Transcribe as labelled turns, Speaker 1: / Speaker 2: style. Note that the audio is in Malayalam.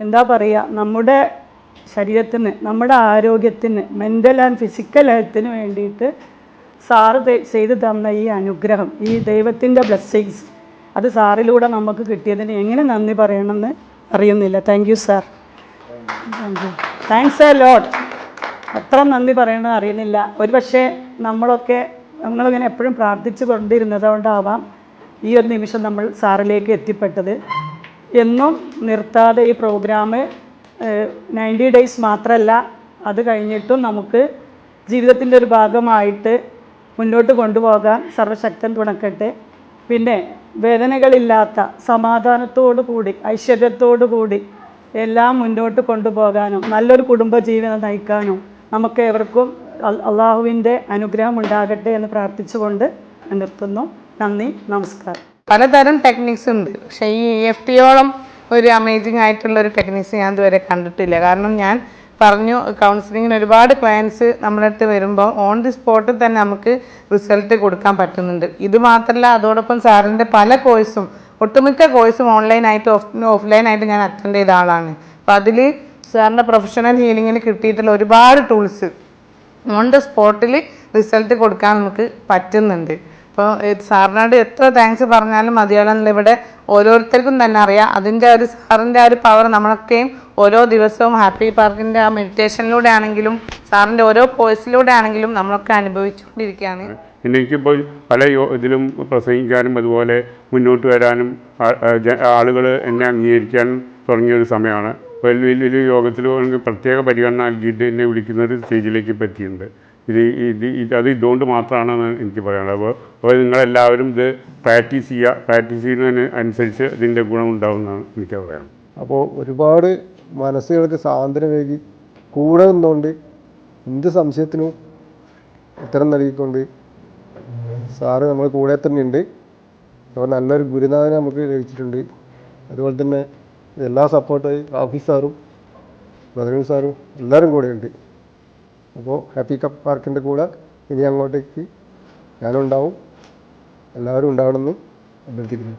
Speaker 1: എന്താ പറയുക നമ്മുടെ ശരീരത്തിന് നമ്മുടെ ആരോഗ്യത്തിന് മെന്റൽ ആൻഡ് ഫിസിക്കൽ ഹെൽത്തിന് വേണ്ടിയിട്ട് സാറ് ചെയ്തു തന്ന ഈ അനുഗ്രഹം ഈ ദൈവത്തിന്റെ ബ്ലെസ്സിങ്സ് അത് സാറിലൂടെ നമുക്ക് കിട്ടിയതിന് എങ്ങനെ നന്ദി പറയണമെന്ന് അറിയുന്നില്ല. Thank you sir thank you thanks a lot അത്ര നന്ദി പറയണമെന്ന് അറിയുന്നില്ല. ഒരു പക്ഷേ നമ്മളൊക്കെ നമ്മളിങ്ങനെ എപ്പോഴും പ്രാർത്ഥിച്ചു കൊണ്ടിരുന്നതുകൊണ്ടാവാം ഈ ഒരു നിമിഷം നമ്മൾ സാറിലേക്ക് എത്തിപ്പെട്ടത്. എന്നും നിർത്താതെ ഈ പ്രോഗ്രാം നയന്റി ഡേയ്സ് മാത്രമല്ല അത് കഴിഞ്ഞിട്ടും നമുക്ക് ജീവിതത്തിന്റെ ഒരു ഭാഗമായിട്ട് മുന്നോട്ട് കൊണ്ടുപോകാൻ സർവശക്തൻ തുണക്കട്ടെ. പിന്നെ വേദനകളില്ലാത്ത സമാധാനത്തോടു കൂടി ഐശ്വര്യത്തോടു കൂടി എല്ലാം മുന്നോട്ട് കൊണ്ടുപോകാനും നല്ലൊരു കുടുംബജീവിതം നയിക്കാനും നമുക്ക് ഏവർക്കും അള്ളാഹുവിന്റെ അനുഗ്രഹം ഉണ്ടാകട്ടെ എന്ന് പ്രാർത്ഥിച്ചുകൊണ്ട് നിർത്തുന്നു. നന്ദി നമസ്കാരം.
Speaker 2: പലതരം ടെക്നിക്സ് ഉണ്ട്. പക്ഷേ ഈ എഫ് ടിയോളം ഒരു അമേസിങ് ആയിട്ടുള്ള ഒരു ടെക്നീസ് ഞാൻ ഇതുവരെ കണ്ടിട്ടില്ല. കാരണം ഞാൻ പറഞ്ഞു കൗൺസിലിങ്ങിന് ഒരുപാട് ക്ലയൻസ് നമ്മുടെ അടുത്ത് വരുമ്പോൾ ഓൺ ദി സ്പോട്ടിൽ തന്നെ നമുക്ക് റിസൾട്ട് കൊടുക്കാൻ പറ്റുന്നുണ്ട്. ഇത് മാത്രമല്ല അതോടൊപ്പം സാറിന്റെ പല കോഴ്സും ഒട്ടുമിക്ക കോഴ്സും ഓൺലൈനായിട്ട് ഓഫ് ഓഫ്ലൈനായിട്ട് ഞാൻ അറ്റൻഡ് ചെയ്ത ആളാണ്. അപ്പോൾ അതിൽ സാറിന്റെ പ്രൊഫഷണൽ ഹീലിങ്ങിന് കിട്ടിയിട്ടുള്ള ഒരുപാട് ടൂൾസ് ഓൺ ദ സ്പോട്ടിൽ റിസൾട്ട് കൊടുക്കാൻ നമുക്ക് പറ്റുന്നുണ്ട്. അപ്പോൾ സാറിനോട് എത്ര താങ്ക്സ് പറഞ്ഞാലും മതിയാവുന്നില്ല ഇവിടെ ഓരോരുത്തർക്കും തന്നെ അറിയാം. അതിന്റെ ഒരു സാറിന്റെ ആ ഒരു പവർ നമ്മളൊക്കെയും ഓരോ ദിവസവും ഹാപ്പി പാർക്കിന്റെ ആ മെഡിറ്റേഷനിലൂടെ ആണെങ്കിലും സാറിന്റെ ഓരോ പോയിസിലൂടെ ആണെങ്കിലും നമ്മളൊക്കെ അനുഭവിച്ചുകൊണ്ടിരിക്കുകയാണ്.
Speaker 3: എനിക്കിപ്പോൾ പല ഇതിലും പ്രസംഗിക്കാനും അതുപോലെ മുന്നോട്ട് വരാനും ആളുകൾ എന്നെ അംഗീകരിക്കാനും തുടങ്ങിയ ഒരു സമയമാണ് വലിയ വലിയ യോഗത്തിൽ പ്രത്യേക പരിഗണന നൽകിയിട്ട് എന്നെ വിളിക്കുന്ന ഒരു സ്റ്റേജിലേക്ക് പറ്റിയിട്ടുണ്ട് ഇത് ഇത് ഇത് അത് ഇതുകൊണ്ട് മാത്രമാണെന്ന് എനിക്ക് പറയാനുള്ളത്. അപ്പോൾ അപ്പോൾ നിങ്ങളെല്ലാവരും ഇത് പ്രാക്ടീസ് ചെയ്യുക. പ്രാക്ടീസ് ചെയ്യുന്നതിന് അനുസരിച്ച് ഇതിന്റെ ഗുണം ഉണ്ടാകുമെന്നാണ് എനിക്ക് പറയാം
Speaker 4: അപ്പോൾ ഒരുപാട് മനസ്സുകൾക്ക് സാന്ത്വനമേകി കൂടെ നിന്നുകൊണ്ട് എന്ത് സംശയത്തിനും ഉത്തരം നൽകിക്കൊണ്ട് സാറ് നമ്മൾ കൂടെ തന്നെയുണ്ട്. അപ്പോൾ നല്ലൊരു ഗുരുനാഥനെ നമുക്ക് ലഭിച്ചിട്ടുണ്ട്. അതുപോലെ തന്നെ എല്ലാ സപ്പോർട്ടായി ഹാഫീസ് സാറും ബദറൂൻ സാറും എല്ലാവരും കൂടെ ഉണ്ട് അപ്പോൾ ഹാപ്പി കപ്പ് പാർക്കിന്റെ കൂടെ ഇനി അങ്ങോട്ടേക്ക് ഞാനുണ്ടാവും. എല്ലാവരും ഉണ്ടാവണമെന്ന് അഭ്യർത്ഥിക്കുന്നു.